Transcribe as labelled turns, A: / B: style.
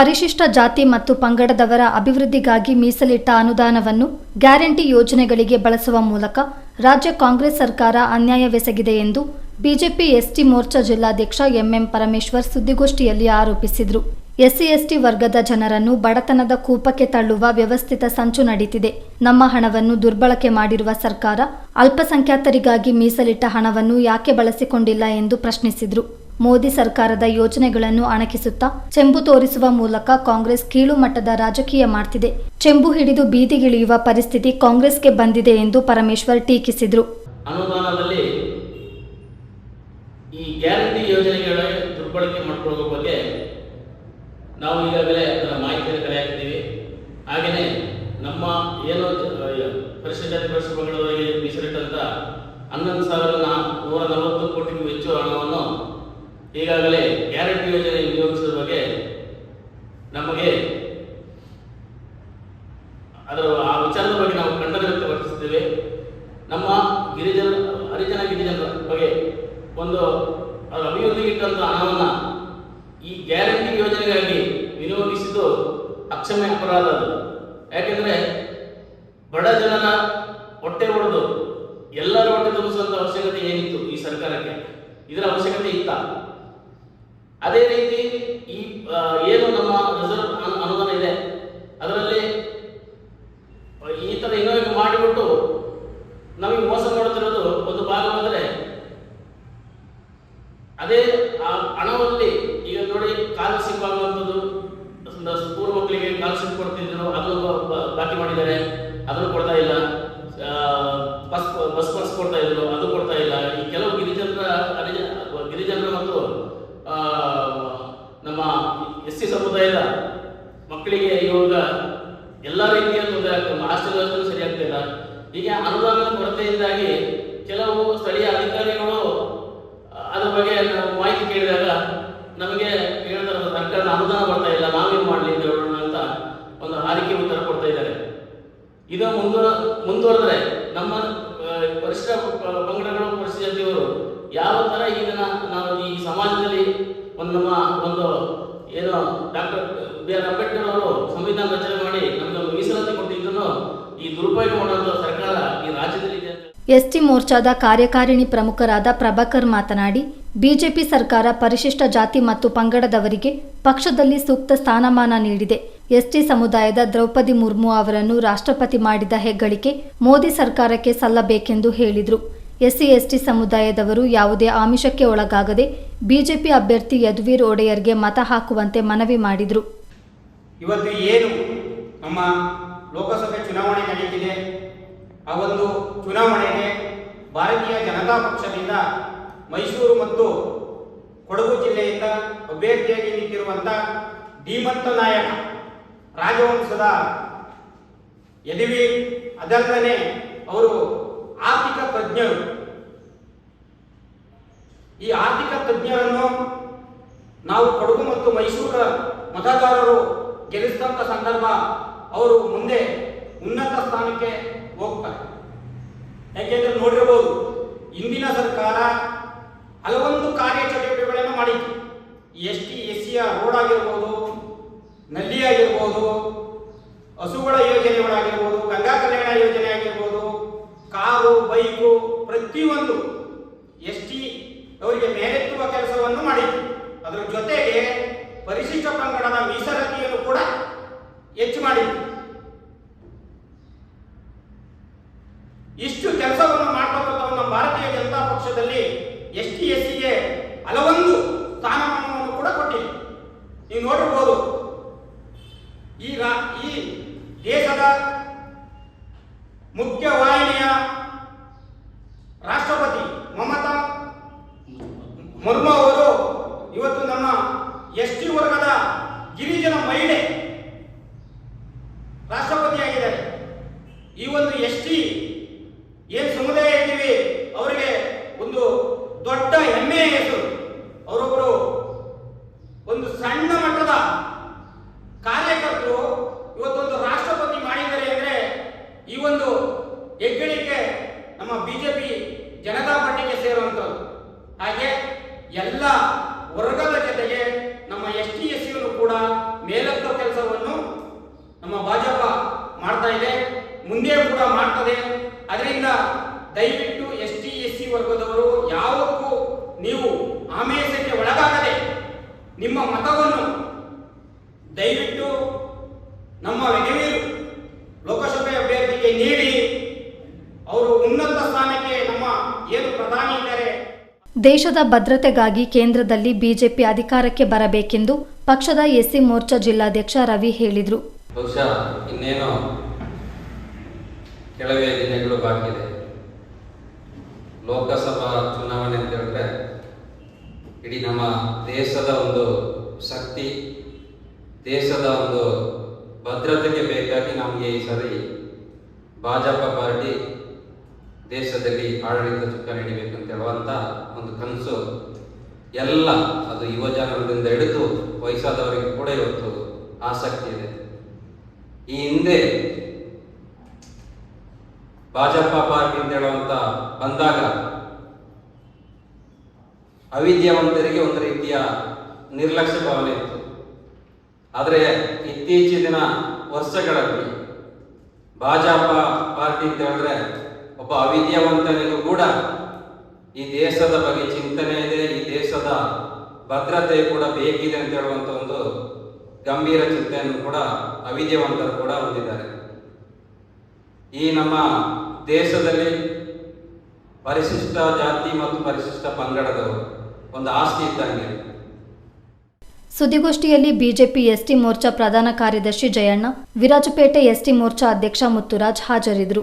A: ಪರಿಶಿಷ್ಟ ಜಾತಿ ಮತ್ತು ಪಂಗಡದವರ ಅಭಿವೃದ್ಧಿಗಾಗಿ ಮೀಸಲಿಟ್ಟ ಅನುದಾನವನ್ನು ಗ್ಯಾರಂಟಿ ಯೋಜನೆಗಳಿಗೆ ಬಳಸುವ ಮೂಲಕ ರಾಜ್ಯ ಕಾಂಗ್ರೆಸ್ ಸರ್ಕಾರ ಅನ್ಯಾಯವೆಸಗಿದೆ ಎಂದು ಬಿಜೆಪಿ ಎಸ್ಟಿ ಮೋರ್ಚಾ ಜಿಲ್ಲಾಧ್ಯಕ್ಷ ಎಂಎಂ ಪರಮೇಶ್ವರ್ ಸುದ್ದಿಗೋಷ್ಠಿಯಲ್ಲಿ ಆರೋಪಿಸಿದರು. ಎಸ್ಸಿ ಎಸ್ಟಿ ವರ್ಗದ ಜನರನ್ನು ಬಡತನದ ಕೂಪಕ್ಕೆ ತಳ್ಳುವ ವ್ಯವಸ್ಥಿತ ಸಂಚು ನಡೀತಿದೆ. ನಮ್ಮ ಹಣವನ್ನು ದುರ್ಬಳಕೆ ಮಾಡಿರುವ ಸರ್ಕಾರ ಅಲ್ಪಸಂಖ್ಯಾತರಿಗಾಗಿ ಮೀಸಲಿಟ್ಟ ಹಣವನ್ನು ಯಾಕೆ ಬಳಸಿಕೊಂಡಿಲ್ಲ ಎಂದು ಪ್ರಶ್ನಿಸಿದರು. ಮೋದಿ ಸರ್ಕಾರದ ಯೋಜನೆಗಳನ್ನು ಅಣಕಿಸುತ್ತಾ ಚೆಂಬು ತೋರಿಸುವ ಮೂಲಕ ಕಾಂಗ್ರೆಸ್ ಕೀಳು ಮಟ್ಟದ ರಾಜಕೀಯ ಮಾಡ್ತಿದೆ. ಚೆಂಬು ಹಿಡಿದು ಬೀದಿಗಿಳಿಯುವ ಪರಿಸ್ಥಿತಿ ಕಾಂಗ್ರೆಸ್ಗೆ ಬಂದಿದೆ ಎಂದು ಪರಮೇಶ್ವರ್ ಟೀಕಿಸಿದರು.
B: ಅನುದಾನದಲ್ಲಿ ಈ ಗ್ಯಾರಂಟಿ ಯೋಜನೆಗಳ ದುರ್ಬಳಕೆ ಮಾಡಿಕೊಳ್ಳುವ ಬಗ್ಗೆ ನಾವು ಈಗಾಗಲೇ ಅದರ ಮಾಹಿತಿಯನ್ನು ಕಲೆ ಹಾಕಿದ್ದೀವಿ ಹಾಗೆಯೇ ನಮ್ಮ ಏನು ಪರಿಶಿಷ್ಟ ಜಾತಿ ಪರಿಶಿಷ್ಟ ಪಂಗಡದವರಿಗೆ ಮೀಸಲಿಟ್ಟಂತ ಹನ್ನೊಂದು ಸಾವಿರದ ನೂರ ನಲವತ್ತು ಕೋಟಿಗೂ ಹೆಚ್ಚು ಹಣವನ್ನು ಈಗಾಗಲೇ ಗ್ಯಾರಂಟಿ ಯೋಜನೆ ವಿನಿಯೋಗಿಸಿದ ಬಗ್ಗೆ ನಮಗೆ ಅದರ ಆ ವಿಚಾರದ ಬಗ್ಗೆ ನಾವು ಖಂಡನೆ ವ್ಯಕ್ತಪಡಿಸುತ್ತೇವೆ. ನಮ್ಮ ಗಿರಿಜನ, ಹರಿಜನ ಗಿರಿಜನರ ಬಗ್ಗೆ ಒಂದು ಅಭಿವೃದ್ಧಿಗೆ ಇಟ್ಟಂತ ಹಣವನ್ನು ಈ ಗ್ಯಾರಂಟಿ ಯೋಜನೆಗಾಗಿ ವಿನಿಯೋಗಿಸಿದ್ದು ಅಕ್ಷಮ್ಯ ಅಪರಾಧ ಅದು. ಯಾಕೆಂದರೆ ಬಡ ಜನರ ಹೊಟ್ಟೆ ಹೊಡೆದು ಎಲ್ಲರ ಹೊಟ್ಟೆ ತುಂಬಿಸುವಂಥ ಅವಶ್ಯಕತೆ ಏನಿತ್ತು ಈ ಸರ್ಕಾರಕ್ಕೆ? ಇದರ ಅವಶ್ಯಕತೆ ಇತ್ತ? ಅದೇ ರೀತಿ ಈ ಏನು ನಮ್ಮ ರಿಸರ್ವ್ ಅನು- ಅನುದಾನ ಇದೆ, ಅದರಲ್ಲಿ ಈ ತರ ಇನ್ನೊಂದು ಮಾಡಿಬಿಟ್ಟು ನಮಗೆ ಮೋಸ ಮಾಡುತ್ತಿರೋದು ಒಂದು ಭಾಗವಾದರೆ ಅದೇ, ಆ ಹಣದಲ್ಲಿ ಈಗ ನೋಡಿ ಸ್ಕಾಲರ್ಶಿಪ್ ಆಗುವಂಥದ್ದು ಸ್ಕೂಲ್ ಮಕ್ಕಳಿಗೆ ಸ್ಕಾಲರ್ಶಿಪ್ ಕೊಡ್ತಿದ್ರು, ಅದನ್ನು ಬಾಕಿ ಮಾಡಿದ್ದಾರೆ, ಅದನ್ನು ಕೊಡ್ತಾ ಇಲ್ಲ ಬಸ್ ಬಸ್ ಕೊಡ್ತಾ ಇದ್ರು, ಅದು ಕೊಡ್ತಾ ಇಲ್ಲ ಎಸ್ ಸಿ ಸಮುದಾಯದ ಮಕ್ಕಳಿಗೆ ಇವಾಗ ಎಲ್ಲ ರೀತಿಯ ತೊಂದರೆ ಆಗ್ತದೆ. ವ್ಯವಸ್ಥೆ ಸರಿ ಆಗ್ತಿಲ್ಲ ಹೀಗೆ ಅನುದಾನದ ಕೊರತೆಯಿಂದಾಗಿ ಕೆಲವು ಸ್ಥಳೀಯ ಅಧಿಕಾರಿಗಳು ಅದ್ರ ಬಗ್ಗೆ ನಾವು ಮಾಹಿತಿ ಕೇಳಿದಾಗ ನಮಗೆ ಹೇಳ್ತಾರೆ ಸರ್ಕಾರದ ಅನುದಾನ ಬರ್ತಾ ಇಲ್ಲ. ನಾವೇನು ಮಾಡಲಿ ಅಂತ ಒಂದು ಹಾರಿಕೆ ಉತ್ತರ ಕೊಡ್ತಾ ಇದ್ದಾರೆ. ಇದು ಮುಂದುವ ಮುಂದುವರೆದ್ರೆ ನಮ್ಮ ಪರಿಸರ ಪಂಗಡಗಳ ಪ- ಪಂಗಡಗಳು ಪರಿಶಿಷ್ಟ ಯಾವ ತರ ಈಗ ನಾವು ಈ ಸಮಾಜದಲ್ಲಿ ಒಂದು ನಮ್ಮ ಒಂದು ಏನು ಡಾಕ್ಟರ್ ಬಿ ಆರ್ ಅಂಬೇಡ್ಕರ್ ಅವರು ಸಂವಿಧಾನ ರಚನೆ ಮಾಡಿ ನಮಗೆ ಮೀಸಲಾತಿ ಕೊಟ್ಟಿದ್ದನ್ನು ಈ ದುರುಪಯೋಗ ಮಾಡುವಂತ ಸರ್ಕಾರ ಈ ರಾಜ್ಯದಲ್ಲಿ ಇದೆ
A: ಎಸ್ಟಿ ಮೋರ್ಚಾದ ಕಾರ್ಯಕಾರಿಣಿ ಪ್ರಮುಖರಾದ ಪ್ರಭಾಕರ್ ಮಾತನಾಡಿ, ಬಿಜೆಪಿ ಸರ್ಕಾರ ಪರಿಶಿಷ್ಟ ಜಾತಿ ಮತ್ತು ಪಂಗಡದವರಿಗೆ ಪಕ್ಷದಲ್ಲಿ ಸೂಕ್ತ ಸ್ಥಾನಮಾನ ನೀಡಿದೆ. ಎಸ್ಟಿ ಸಮುದಾಯದ ದ್ರೌಪದಿ ಮುರ್ಮು ಅವರನ್ನು ರಾಷ್ಟ್ರಪತಿ ಮಾಡಿದ ಹೆಗ್ಗಳಿಕೆ ಮೋದಿ ಸರ್ಕಾರಕ್ಕೆ ಸಲ್ಲಬೇಕೆಂದು ಹೇಳಿದರು. ಎಸ್ಸಿ ಎಸ್ಟಿ ಸಮುದಾಯದವರು ಯಾವುದೇ ಆಮಿಷಕ್ಕೆ ಒಳಗಾಗದೆ ಬಿಜೆಪಿ ಅಭ್ಯರ್ಥಿ ಯದುವೀರ್ ಒಡೆಯರ್ಗೆ ಮತ ಹಾಕುವಂತೆ ಮನವಿ ಮಾಡಿದರು.
C: ಇವತ್ತು ಏನು ನಮ್ಮ ಲೋಕಸಭೆ ಚುನಾವಣೆ ನಡೆಯುತ್ತಿದೆ ಆ ಒಂದು ಚುನಾವಣೆಗೆ ಭಾರತೀಯ ಜನತಾ ಪಕ್ಷದಿಂದ ಮೈಸೂರು ಮತ್ತು ಕೊಡಗು ಜಿಲ್ಲೆಯಿಂದ ಅಭ್ಯರ್ಥಿಯಾಗಿ ನಿಂತಿರುವಂಥ ಧೀಮಂತ ನಾಯಕ ರಾಜವಂಶದ ಯದುವೀರ್ ಅದಲ್ಲದೆ ಅವರು ಆರ್ಥಿಕ ತಜ್ಞರು. ಈ ಆರ್ಥಿಕ ತಜ್ಞರನ್ನು ನಾವು ಕೊಡಗು ಮತ್ತು ಮೈಸೂರ ಮತದಾರರು ಗೆಲ್ಲಿಸಿದಂಥ ಸಂದರ್ಭ ಅವರು ಮುಂದೆ ಉನ್ನತ ಸ್ಥಾನಕ್ಕೆ ಹೋಗ್ತಾರೆ. ಯಾಕೆಂದ್ರೆ ನೋಡಿರಬಹುದು ಇಂದಿನ ಸರ್ಕಾರ ಹಲವೊಂದು ಕಾರ್ಯಚಟುವಟಿಕೆಗಳನ್ನು ಮಾಡಿತ್ತು. ಎಸ್ ಟಿ ಎಸ್ ಸಿಯ ರೋಡ್ ಆಗಿರ್ಬೋದು, ನಲ್ಲಿ ಆಗಿರ್ಬೋದು, ಹಸುಗಳ ಯೋಜನೆಗಳಾಗಿರ್ಬೋದು, ಗಂಗಾ ಕಲ್ಯಾಣ ಯೋಜನೆ ಆಗಿರ್ಬೋದು, ಕಾರು, ಬೈಕು ಪ್ರತಿಯೊಂದು ಅವರಿಗೆ ಮೇಲೆತ್ತುವ ಕೆಲಸವನ್ನು ಮಾಡಿದ್ರು. ಅದರ ಜೊತೆಗೆ ಪರಿಶಿಷ್ಟ ಪಂಗಡದ ಮೀಸಲಾತಿಯನ್ನು ಕೂಡ ಹೆಚ್ಚು ಮಾಡಿದ್ವಿ ಇಷ್ಟು ಕೆಲಸವನ್ನು ಮಾಡ್ತಕ್ಕಂಥ ನಮ್ಮ ಭಾರತೀಯ ಜನತಾ ಪಕ್ಷದಲ್ಲಿ ಎಸ್ ಟಿ ಎಸ್ ಸಿಗೆ ಹಲವೊಂದು ಸ್ಥಾನಮಾನವನ್ನು ಕೂಡ ಕೊಟ್ಟಿದೆ ನೀವು ನೋಡಿರ್ಬೋದು, ಈಗ ಈ ದೇಶದ ಮುಖ್ಯ ವಾಹಿನಿಯ ರಾಷ್ಟ್ರಪತಿ ಮಮತಾ ಮುರ್ಮು ಅವರು ಇವತ್ತು ನಮ್ಮ ಎಸ್ ಟಿ ವರ್ಗದ ಗಿರಿಜನ ಮಹಿಳೆ ರಾಷ್ಟ್ರಪತಿಯಾಗಿದ್ದಾರೆ ಈ ಒಂದು ಎಸ್ ಟಿ ಏನ್ ಸಮುದಾಯ ಇದ್ದೀವಿ ಅವರಿಗೆ ಒಂದು ದೊಡ್ಡ ಹೆಮ್ಮೆಯ ಹೆಸರು ಅವರೊಬ್ಬರು ಒಂದು ಸಣ್ಣ ಮಟ್ಟದ ಕಾರ್ಯಕರ್ತರು ಇವತ್ತೊಂದು ರಾಷ್ಟ್ರಪತಿ ಮಾಡಿದ್ದಾರೆ ಅಂದ್ರೆ ಈ ಒಂದು ಹೆಗ್ಗಳಿಕೆ ನಮ್ಮ ಬಿಜೆಪಿ ಜನತಾ ಪಾರ್ಟಿಗೆ ಸೇರುವಂಥದ್ದು. ಹಾಗೆ ಎಲ್ಲ ವರ್ಗದ ಜೊತೆಗೆ ನಮ್ಮ ಎಸ್ ಟಿ ಎಸ್ ಕೂಡ ಮೇಲೆತ್ತೋ ಕೆಲಸವನ್ನು ನಮ್ಮ ಭಾಜಪ ಮಾಡ್ತಾ ಇದೆ. ಮುಂದೆ ಕೂಡ ಮಾಡ್ತದೆ. ಅದರಿಂದ ದಯವಿಟ್ಟು ಎಸ್ ಟಿ ಎಸ್ ಸಿ ವರ್ಗದವರು ಯಾವಕ್ಕೂ ನೀವು ಆಮೇಷಕ್ಕೆ ಒಳಗಾಗದೆ ನಿಮ್ಮ ಮತವನ್ನು ದಯವಿಟ್ಟು ನಮ್ಮ ವೆಗವೀರು ಲೋಕಸಭೆ ಅಭ್ಯರ್ಥಿಗೆ ನೀಡಿ ಅವರು ಉನ್ನತ ಸ್ಥಾನಕ್ಕೆ ನಮ್ಮ ಏನು ಪ್ರಧಾನಿ ಇದ್ದಾರೆ?
A: ದೇಶದ ಭದ್ರತೆಗಾಗಿ ಕೇಂದ್ರದಲ್ಲಿ ಬಿಜೆಪಿ ಅಧಿಕಾರಕ್ಕೆ ಬರಬೇಕೆಂದು ಪಕ್ಷದ ಎಸ್ಸಿ ಮೋರ್ಚಾ ಜಿಲ್ಲಾಧ್ಯಕ್ಷ ರವಿ ಹೇಳಿದರು.
D: ಬಹುಶಃ ಇನ್ನೇನು ಕೆಲವೇ ದಿನಗಳು ಬಾಕಿ ಇದೆ. ಲೋಕಸಭಾ ಚುನಾವಣೆ ಅಂತ ಹೇಳಿದ್ರೆ ಇಡೀ ನಮ್ಮ ದೇಶದ ಒಂದು ಶಕ್ತಿ ದೇಶದ ಒಂದು ಭದ್ರತೆಗೆ ಬೇಕಾಗಿ ನಮಗೆ ಈ ಸರಿ ಭಾಜಪ ಪಾರ್ಟಿ ದೇಶದಲ್ಲಿ ಆಡಳಿತ ಚುಕ್ಕ ನೀಡಬೇಕು ಅಂತ ಹೇಳುವಂತ ಒಂದು ಕನಸು ಎಲ್ಲ ಅದು ಯುವ ಜನರಿಂದ ಹಿಡಿದು ವಯಸ್ಸಾದವರಿಗೆ ಕೂಡ ಇವತ್ತು ಆಸಕ್ತಿ ಇದೆ. ಈ ಹಿಂದೆ ಭಾಜಪ ಪಾರ್ಟಿ ಅಂತ ಹೇಳುವಂತ ಬಂದಾಗ ಅವಿದ್ಯಾವಂತರಿಗೆ ಒಂದು ರೀತಿಯ ನಿರ್ಲಕ್ಷ್ಯ ಭಾವನೆ ಇತ್ತು. ಆದರೆ ಇತ್ತೀಚಿನ ವರ್ಷಗಳಲ್ಲಿ ಭಾಜಪ ಪಾರ್ಟಿ ಅಂತ ಹೇಳಿದ್ರೆ ಒಬ್ಬ ಅವಿದ್ಯಾವಂತನಿಗೂ ಕೂಡ ಈ ದೇಶದ ಬಗ್ಗೆ ಚಿಂತನೆ ಇದೆ, ಈ ದೇಶದ ಭದ್ರತೆ ಕೂಡ ಬೇಕಿದೆ ಅಂತ ಹೇಳುವಂತ ಒಂದು ಗಂಭೀರ ಚಿಂತೆಯನ್ನು ಕೂಡ ಅವಿದ್ಯಾವಂತರು ಕೂಡ ಹೊಂದಿದ್ದಾರೆ. ಈ ನಮ್ಮ ದೇಶದಲ್ಲಿ ಪರಿಶಿಷ್ಟ ಜಾತಿ ಮತ್ತು ಪರಿಶಿಷ್ಟ ಪಂಗಡದವರು ಒಂದು ಆಸ್ತಿ ಇದ್ದಂಗೆ.
A: ಸುದ್ದಿಗೋಷ್ಠಿಯಲ್ಲಿ ಬಿಜೆಪಿ ಎಸ್ಟಿ ಮೋರ್ಚಾ ಪ್ರಧಾನ ಕಾರ್ಯದರ್ಶಿ ಜಯಣ್ಣ, ವಿರಾಜಪೇಟೆ ಎಸ್ಟಿ ಮೋರ್ಚಾ ಅಧ್ಯಕ್ಷ ಮುತ್ತುರಾಜ್ ಹಾಜರಿದ್ದರು.